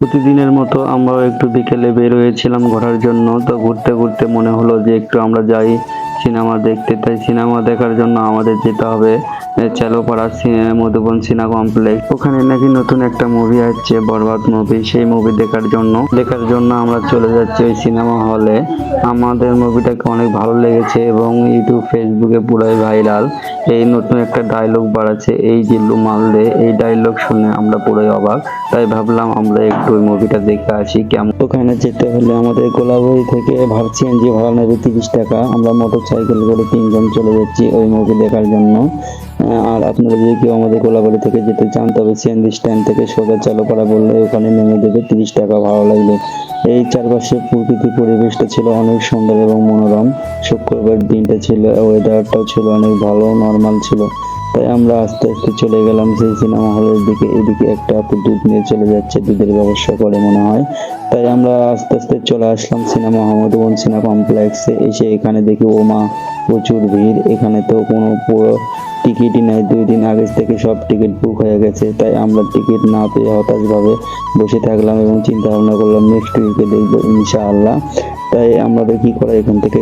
প্রতিদিনের মতো আমরাও একটু বিকেলে বের হয়েছিলাম ঘোরার জন্য। তো ঘুরতে ঘুরতে মনে হলো যে একটু আমরা যাই সিনেমা দেখতে। তাই সিনেমা দেখার জন্য আমাদের যেতে হবে চালোপাড়া মধুবন সিনেমা কমপ্লেক্স। ওখানে নাকি নতুন একটা মুভি আসছে, বরবাদ মুভি সেই মুভি দেখার জন্য দেখার জন্য আমরা চলে যাচ্ছি ওই সিনেমা হলে আমাদের মুভিটাকে অনেক ভালো লেগেছে এবং ইউটিউব ফেসবুকে পুরোই ভাইরাল এই নতুন একটা ডায়লগ বাড়াচ্ছে, এই জিল্লু মালদে এই ডায়লগ শুনে আমরা পুরোই অবাক। তাই ভাবলাম আমরা একটু ওই মুভিটা দেখে আসি, কেমন? ওখানে যেতে হলে আমাদের গোলাবাড়ি থেকে ভাবছি এনজি ভাড়া নেবে তিরিশ টাকা। আমরা মোটর সাইকেল করে তিনজন চলে যাচ্ছি ওই মুভি দেখার জন্য। আর আপনারা যদি কেউ আমাদের গোলাবাড়ি থেকে যেতে চান, তবে সিএনজি স্ট্যান্ড থেকে সোজা চালুপাড়া বললে ওখানে নেমে দেবে তিরিশ টাকা ভাড়া লাগবে। এই চারপাশে প্রকৃতি পরিবেশটা ছিল অনেক সুন্দর এবং মনোরম। শুক্রবার দিনটা ছিল ওয়েদারটাও ছিল অনেক ভালো নর্মাল ছিল। তাই আমরা আস্তে আস্তে চলে গেলাম সেই সিনেমা হলের দিকে। এদিকে একটা আপু দুধ নিয়ে চলে যাচ্ছে, দুধের ব্যবসা করে মনে হয়। তাই আমরা আস্তে আস্তে চলে আসলাম সিনেমা মধুবন সিনেমা কমপ্লেক্সে এসে এখানে দেখি ও মা প্রচুর ভিড়। এখানে তো কোনো পুরো টিকিটই নাই। দুই দিন আগে থেকে সব টিকিট বুক হয়ে গেছে, তাই আমরা টিকিট না পেয়ে হতাশভাবে বসে থাকলাম এবং চিন্তা ভাবনা করলাম নেক্সট উইকে দেখব ইনশাআল্লাহ। তাই আমাদের কি করা এখান থেকে?